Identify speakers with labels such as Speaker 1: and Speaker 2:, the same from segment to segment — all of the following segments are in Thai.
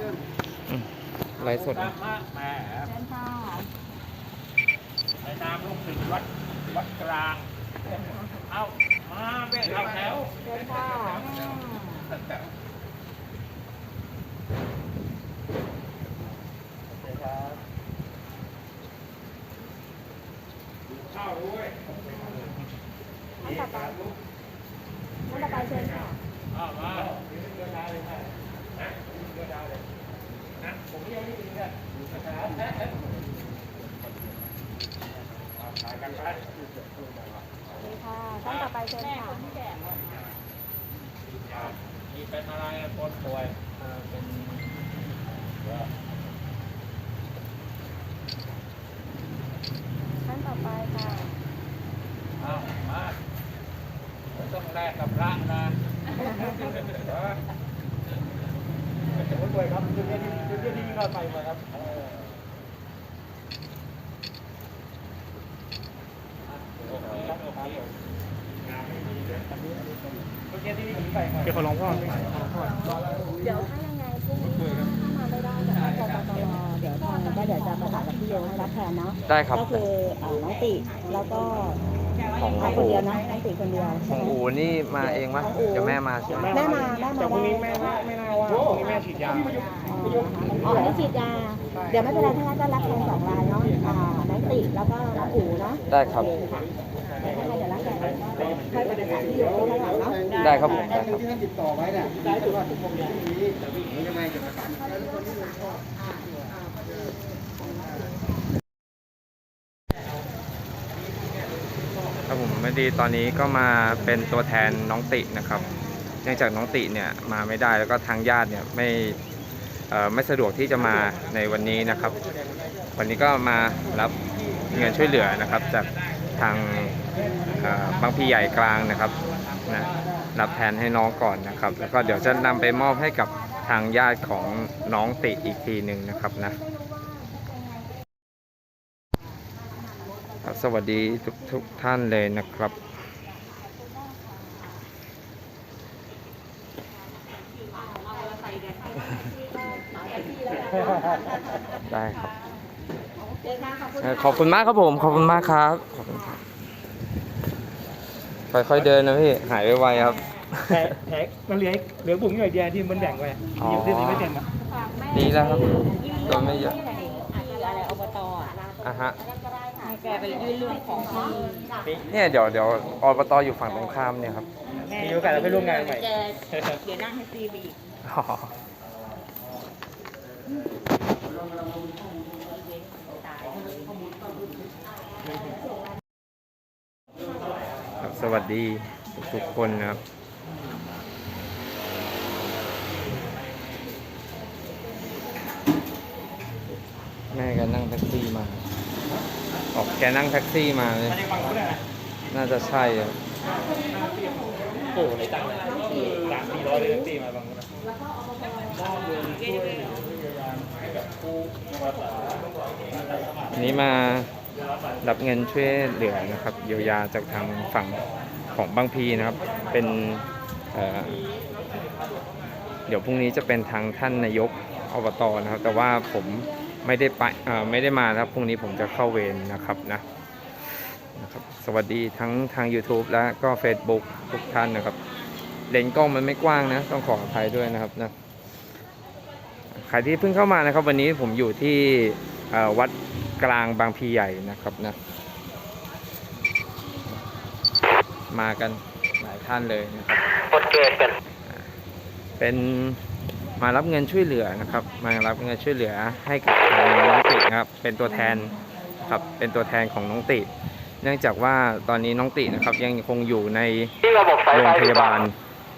Speaker 1: อืมไลฟ์สด
Speaker 2: ธร
Speaker 1: นะ
Speaker 2: รมะแหม
Speaker 3: เชิญค่ะ
Speaker 2: ในนามลูกศิษย์วัดวัดกลาง เอามาเว้ยเอาแถว
Speaker 3: เชิญค่ะ
Speaker 2: ข้าวด้วย
Speaker 3: น้ำต่อไปน้ำต่อไปเชิญค่ะ
Speaker 2: เอามาเดือนดาวเลยนะนะเดือนดาวเลยนะผมยังไม่มีเนี่ยดูสถาน ถ่ายกันไป
Speaker 3: โอเคค่ะท่านต่อไปเชิญค่ะ
Speaker 2: มีเป็นอะไรอะคนป่วยเออเป็นเอ่อ
Speaker 3: ท่านต่อไปค่ะ
Speaker 2: เอามาไม่ต้องแลกกับพระนะเออ
Speaker 4: ผมป่วยครับจุดเนี้ยที่จุดเนี้ยที่เข้าไปมาครับ
Speaker 2: เออโอเคโอเคงานไม่มีเลย
Speaker 4: จุด เนี้ยที่ผมไปมา
Speaker 1: เดี๋ยวขอลองพ่อ
Speaker 3: เดี๋ยวถ้ายังไงพรุ่งนี้ถ้ามาไม่ได้เดี๋ยวกตรเดี๋ยวทางก็เดี๋ยวจะประสานกับพี่โยให้รับแทนเนาะ
Speaker 1: ได้ครับ
Speaker 3: ก็คือเอ่อน้องติแล้วก็
Speaker 1: ของ
Speaker 3: เอาคนเดียวนะน้องติคนเดียว
Speaker 1: ข
Speaker 3: ใช่
Speaker 1: อง
Speaker 3: ไหม
Speaker 1: อูนี่มาเองมะเดี๋ยวแม่มาใช่ไหม
Speaker 3: แม่มาแม่มา
Speaker 4: แต่พรุ่งนี้แม่น่าไม่น่าว่าพรุ่งนี้แม่ฉีดยา
Speaker 3: อ๋ออันนี้ฉีดยา เดี๋ยวไม่เป็นไรถ้างั้นก็รับแทนสองรายเนาะอ่าน้องติแล้วก็น้องอู๋เนาะ
Speaker 1: ได้ครับ
Speaker 3: โอเะ จะรับแทนค่อยไปประสานที่อยู่ข้างหลังเนาะ
Speaker 1: ได้ครับผมได้ครับ
Speaker 4: ที่ท่านติดต่อไว้เนี่ยได้แต่ว่าผมยังไม่มียังไงจะประสาน
Speaker 1: ครับผมไม่ดีตอนนี้ก็มาเป็นตัวแทนน้องตินะครับ เนื่องจากน้องติเนี่ยมาไม่ได้แล้วก็ทางญาติเนี่ยไม่เอ่อไม่สะดวกที่จะมาในวันนี้นะครับ วันนี้ก็มารับเงินช่วยเหลือนะครับจาก ทางเอ่อบางพีใหญ่กลางนะครับนะรับแทนให้น้องก่อนนะครับ แล้วก็เดี๋ยวจะนำไปมอบให้กับทางญาติของน้องติอีกทีหนึ่งนะครับนะครับสวัสดีทุกทุกท่านเลยนะครับได้ครับเอ่อขอบคุณมากครับผม ขอบคุณมากครับขอบ คุณครับค่อยๆเดินนะพี่ หายไวๆครับ
Speaker 4: แท็กแท็กมันเหลือเหลือบุ๋มอยู่ไอเดียที่มันแบ่งไว้
Speaker 1: อ๋อ
Speaker 4: อยู่ที่นี่ไม่เต็มอะ
Speaker 1: ดีแล้วครับโดนไม่เยอะ
Speaker 3: อะไรอบตอะ
Speaker 1: อะฮะ
Speaker 3: ให้แกไปยื่นเรื่องของที่
Speaker 1: เนี่ยเดี๋ยวเดี๋ยวอบตอยู่ฝั่งตรงข้ามเนี่ยครับ
Speaker 4: มีโอกาสเราไปร่วมงานใหม่
Speaker 3: แกเดี๋ยวนั่งให้ฟรีไปอีก
Speaker 1: อ๋อครับส วัสดีทุกๆคนนะครับแม่แกนั่งแท็กซี่มา ออกแกนั่งแท็กซี่มาเลย
Speaker 4: ไม่ได้ฟังเขาเลยนะ
Speaker 1: น่าจะใช่อะ
Speaker 4: โอ้โหในตังค์เลยสามสี่ร้อยเลยตีมาบางคนนะ
Speaker 1: อันนี้มา รับเงินช่วยเหลือนะครับเยียวยาจากทางฝั่งของบางพีนะครับ เป็นเเดี๋ยวพรุ่งนี้จะเป็นทางท่านนายกอบตนะครับ แต่ว่าผมไม่ได้ไปไม่ได้มาครับพรุ่งนี้ผมจะเข้าเวรนะครับนะนะครับ สวัสดีทั้งทาง YouTube และก็ Facebook ทุกท่านนะครับ เลนส์กล้องมันไม่กว้างนะ ต้องขออภัยด้วยนะครับนะใครที่เพิ่งเข้ามานะครับ วันนี้ผมอยู่ที่ วัดกลางบางพีใหญ่นะครับนะ มากันหลายท่านเลยนะครับ
Speaker 2: คนเกิดกัน
Speaker 1: เป็นมารับเงินช่วยเหลือนะครับ มารับเงินช่วยเหลือให้กับทางน้องตินะครับ เป็นตัวแทนครับเป็นตัวแทนของน้องติ เนื่องจากว่าตอนนี้น้องตินะครับ ยังคงอยู่ใน
Speaker 2: ที่ระบบสาย
Speaker 1: โรง
Speaker 2: ไฟ
Speaker 1: พยาบาล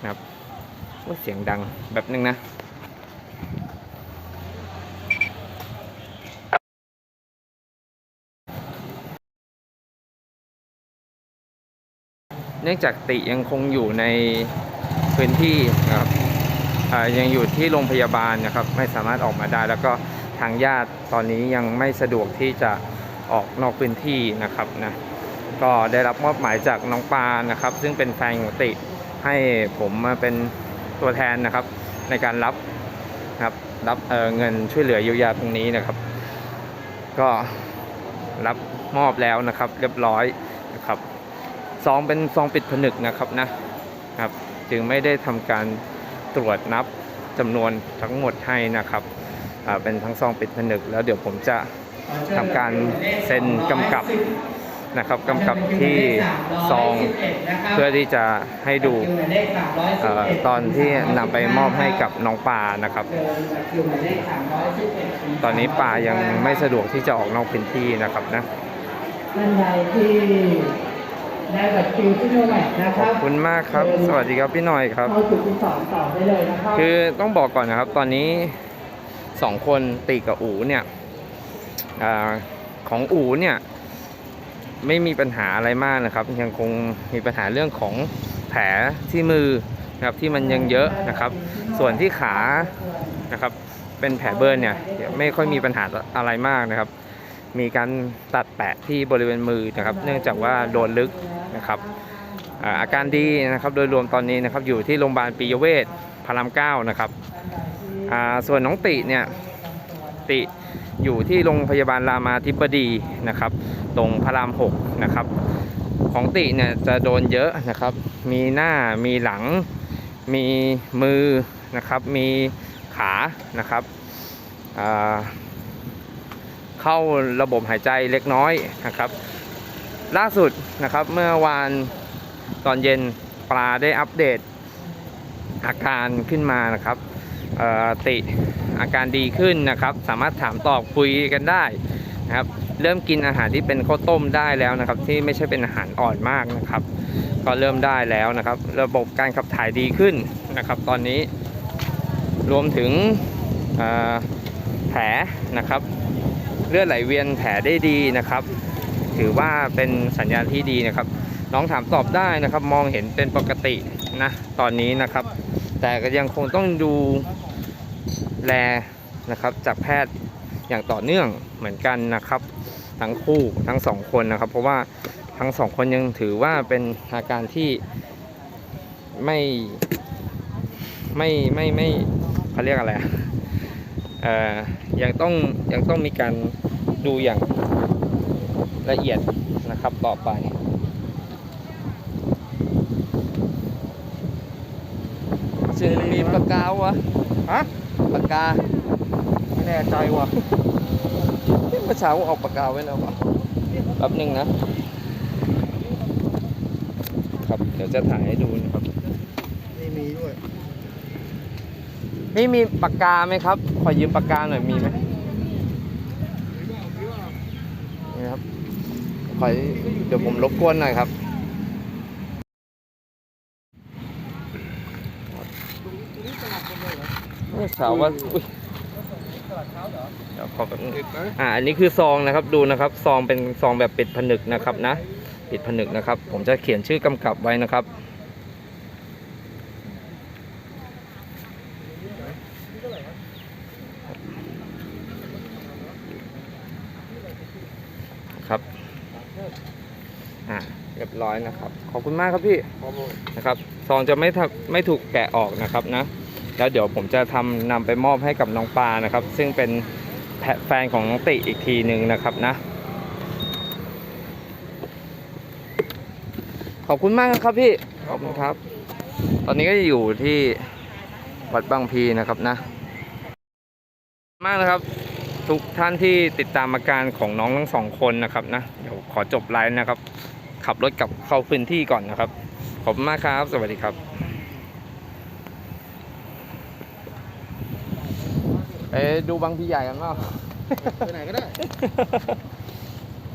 Speaker 1: นะครับว่าเสียงดังแบบนึงนะ นื่องจากติยังคงอยู่ในพื้นที่นะครับยังอยู่ที่โรงพยาบาลนะครับ ไม่สามารถออกมาได้ แล้วก็ทางญาติตอนนี้ยังไม่สะดวกที่จะออกนอกพื้นที่นะครับนะก็ได้รับมอบหมายจากน้องปานะครับ ซึ่งเป็นแฟนของติให้ผมมาเป็นตัวแทนนะครับ ในการรับครับรับเเงินช่วยเหลือเยียวยาตรงนี้นะครับ ก็รับมอบแล้วนะครับ เรียบร้อย ซองเป็นซองปิดผนึกนะครับนะครับ จึงไม่ได้ทำการตรวจนับจำนวนทั้งหมดให้นะครับเป็นทั้งซองปิดผนึก แล้วเดี๋ยวผมจะทำการเซ็นกำกับนะครับกำกับที่ซองเพื่อที่จะให้ดูตอนที่นำไปมอบให้กับน้องป่านะครับ ตอนนี้ปายังไม่สะดวกที่จะออกนอกพื้นที่นะครับนะ
Speaker 5: ท่านใดที่ ได้บัตรคิวที่โนแลกนะค
Speaker 1: ขอ
Speaker 5: รั
Speaker 1: บบคุณมากครับ สวัสดีครับพี่หน่อยครับ
Speaker 5: เข้าจุดที่สองต่อได้เลยนะครับ
Speaker 1: คือต้องบอกก่อนนะครับ ตอนนี้สองคนตีกับอูเนี่ยอาของอูเนี่ย ไม่มีปัญหาอะไรมากนะครับ ยังคงมีปัญหาเรื่องของแผลที่มือนะครับที่มันยังเยอะนะครับ ส่วนที่ขานะครับ เป็นแผลเบิร์นเนี่ยไม่ค่อยมีปัญหาอะไรมากนะครับ มีการตัดแปะที่บริเวณมือนะครับ เนื่องจากว่าโดนลึก นะครับอาการดีนะครับโดยรวมตอนนี้นะครับอยู่ที่โรงพยาบาลปิยเวชพระรามเก้านะครับส่วนน้องติเนี่ยติอยู่ที่โรงพยาบาลรามาธิบดีนะครับ ตรงพระรามหกนะครับ ของติเนี่ยจะโดนเยอะนะครับ มีหน้ามีหลัง มีมือนะครับ มีขานะครับเข้าระบบหายใจเล็กน้อยนะครับ ล่าสุดนะครับเมื่อวานตอนเย็นปลาได้อัปเดตอาการขึ้นมานะครับติอาการดีขึ้นนะครับ สามารถถามตอบคุยกันได้นะครับ เริ่มกินอาหารที่เป็นข้าวต้มได้แล้วนะครับ ที่ไม่ใช่เป็นอาหารอ่อนมากนะครับ ก็เริ่มได้แล้วนะครับ ระบบการขับถ่ายดีขึ้นนะครับ ตอนนี้รวมถึงแผลนะครับ เลือดไหลเวียนแผลได้ดีนะครับ ถือว่าเป็นสัญญาณที่ดีนะครับ น้องถามตอบได้นะครับ มองเห็นเป็นปกตินะตอนนี้นะครับ แต่ก็ยังคงต้องดูแลนะครับ จากแพทย์อย่างต่อเนื่องเหมือนกันนะครับ ทั้งคู่ทั้งสองคนนะครับ เพราะว่าทั้งสองคนยังถือว่าเป็นอาการที่ไม่ไม่ไม่ไม่เขาเรียกอะไรอะเอ่อยังต้องยังต้องมีการดูอย่าง ละเอียดนะครับต่อไปเจอมีปากกาวะ
Speaker 2: ฮะ
Speaker 1: ปากกา
Speaker 2: ไม่แน่ใจว่ะ
Speaker 1: เมื่อเช้าเอาปากกาไว้แล้วปะแป๊บหนึงนะ ครับเดี๋ยวจะถ่ายให้ดูนะครับ
Speaker 2: ไม่มีด้วย
Speaker 1: นี่มีปากกาไหมครับ ขอยืมปากกาหน่อยมีไหมนี่ครับ ขอเดี๋ยวผมรบกวนหน่อยครับนี่สาวว่าอุ้ยเดี๋ยวขอแบบนึงอ่าอันนี้คือซองนะครับดูนะครับซองเป็นซองแบบปิดผนึกนะครับนะ ปิดผนึกนะครับ ผมจะเขียนชื่อกำกับไว้นะครับครับ อ่า เรีย บร้อยนะครับ ขอบคุณมากครับพี่นะครับซองจะไม่ทำไม่ถูกแกะออกนะครับนะแล้วเดี๋ยวผมจะทำนำไปมอบให้กับน้องปานะครับ ซึ่งเป็นแพะแฟนของน้องติอีกทีหนึ่งนะครับนะ ขอบคุณมากนะครับพี่ขอบคุณครับ ตอนนี้ก็อยู่ที่วัดบางพีนะครับนะ มากนะครับทุกท่านที่ติดตามอาการของน้องทั้งสองคนนะครับนะ เดี๋ยวขอจบไลฟ์นะครับ ขับรถกลับเข้าพื้นที่ก่อนนะครับ ขอบคุณมากครับ สวัสดีครับ เอ๊ะดูบางพีใหญ่กันเปล่า
Speaker 2: ไปไหนก็ได้